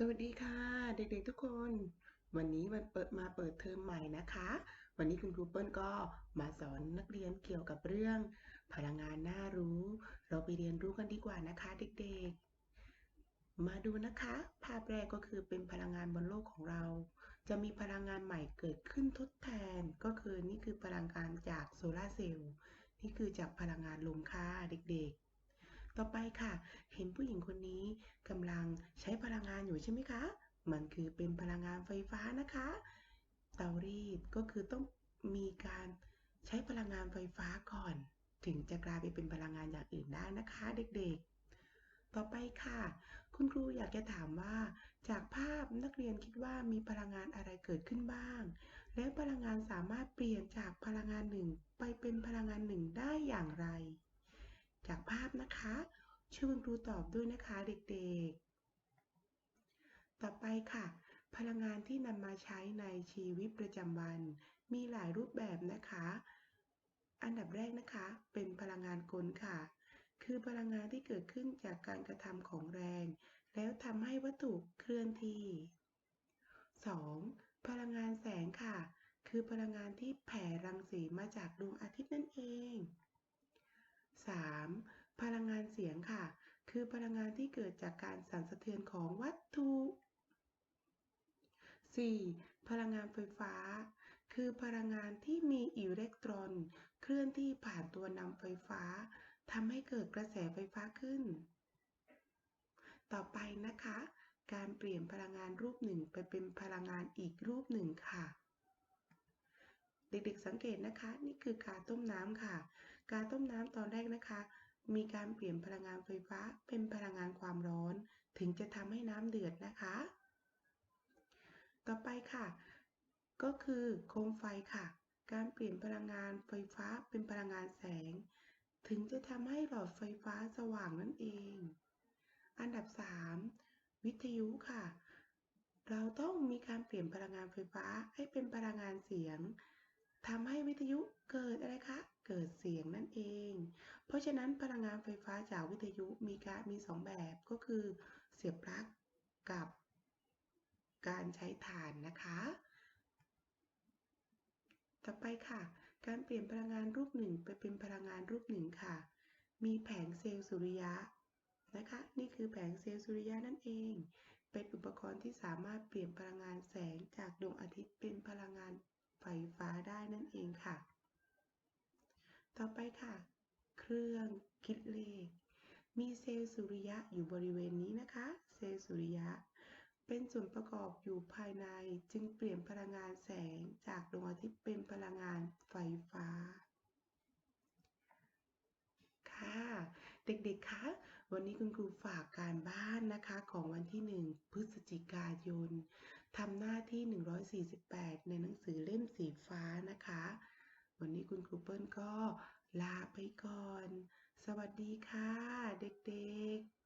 สวัสดีค่ะ เด็กๆทุกคน วันนี้วันเปิดมาเปิดเทอมใหม่นะคะ วันนี้คุณครูเปิ้ลก็มาสอนนักเรียนเกี่ยวกับเรื่อง พลังงานน่ารู้ เราไปเรียนรู้กันดีกว่านะคะ เด็กๆ มาดูนะคะ ภาพแรกก็คือเป็นพลังงานบนโลกของเรา จะมีพลังงานใหม่เกิดขึ้นทดแทนก็คือนี่คือพลังงานจากโซลาร์เซลล์นี่คือจากพลังงานลมค่ะเด็กๆ ต่อไปค่ะ เห็นผู้หญิงคนนี้กำลังใช้พลังงานอยู่ใช่ไหมคะ มันคือเป็นพลังงานไฟฟ้านะคะ เตารีดก็คือต้องมีการใช้พลังงานไฟฟ้าก่อน ถึงจะกลายไปเป็นพลังงานอย่างอื่นได้นะคะ เด็กๆ ต่อไปค่ะ คุณครูอยากจะถามว่า จากภาพนักเรียนคิดว่ามีพลังงานอะไรเกิดขึ้นบ้าง และพลังงานสามารถเปลี่ยนจากพลังงานหนึ่งไปเป็นพลังงานหนึ่งได้อย่างไร จากภาพนะคะ ช่วยคุณครูตอบด้วยนะคะเด็กๆ ต่อไปค่ะ พลังงานที่นำมาใช้ในชีวิตประจำวัน มีหลายรูปแบบนะคะ อันดับแรกนะคะ เป็นพลังงานกลค่ะ คือพลังงานที่เกิดขึ้นจากการกระทำของแรง แล้วทำให้วัตถุเคลื่อนที่ 2. พลังงานแสงค่ะ คือพลังงานที่แผ่รังสีมาจากดวงอาทิตย์นั่นเอง 3. พลังงานเสียงค่ะ คือพลังงานที่เกิดจากการสั่นสะเทือนของวัตถุ 4. พลังงานไฟฟ้า คือพลังงานที่มีอิเล็กตรอน เคลื่อนที่ผ่านตัวนำไฟฟ้าทำให้เกิดกระแสไฟฟ้าขึ้น ต่อไปนะคะ การเปลี่ยนพลังงานรูปหนึ่งไปเป็นพลังงานอีกรูปหนึ่งค่ะ เด็กๆสังเกตนะคะ นี่คือการต้มน้ำค่ะ การต้มน้ำตอนแรกนะคะ มีการเปลี่ยนพลังงานไฟฟ้าเป็นพลังงานความร้อน ถึงจะทำให้น้ำเดือดนะคะ ต่อไปค่ะ ก็คือโคมไฟค่ะ การเปลี่ยนพลังงานไฟฟ้าเป็นพลังงานแสง ถึงจะทำให้หลอดไฟฟ้าสว่างนั่นเอง อันดับ 3 วิทยุค่ะ เราต้องมีการเปลี่ยนพลังงานไฟฟ้าให้เป็นพลังงานเสียงทำให้วิทยุเกิดอะไรคะ เกิดเสียงนั่นเอง เพราะฉะนั้นพลังงานไฟฟ้าจากวิทยุมีการมี 2 แบบก็คือเสียบปลั๊กกับการใช้ถ่านนะคะ ต่อไปค่ะ การเปลี่ยนพลังงานรูปหนึ่งไปเป็นพลังงานรูปหนึ่งค่ะ มีแผงเซลล์สุริยะนะคะ นี่คือแผงเซลล์สุริยะนั่นเอง เป็นอุปกรณ์ที่สามารถเปลี่ยนพลังงานแสงจากดวงอาทิตย์เป็นพลังงานไฟฟ้าได้นั่นเองค่ะ ต่อไปค่ะ เครื่องคิดเลข มีเซลล์สุริยะอยู่บริเวณนี้นะคะ เซลล์สุริยะ เป็นส่วนประกอบอยู่ภายในจึงเปลี่ยนพลังงานแสงจากดวงอาทิตย์เป็นพลังงานไฟฟ้า ค่ะ เด็กๆ คะ วันนี้คุณครูฝากการบ้านนะคะของวันที่ 1 พฤศจิกายนทำหน้าที่ 148 ในหนังสือเล่มสีฟ้านะคะ วันนี้คุณครูเปิ้ลก็ลาไปก่อน สวัสดีค่ะ เด็กๆ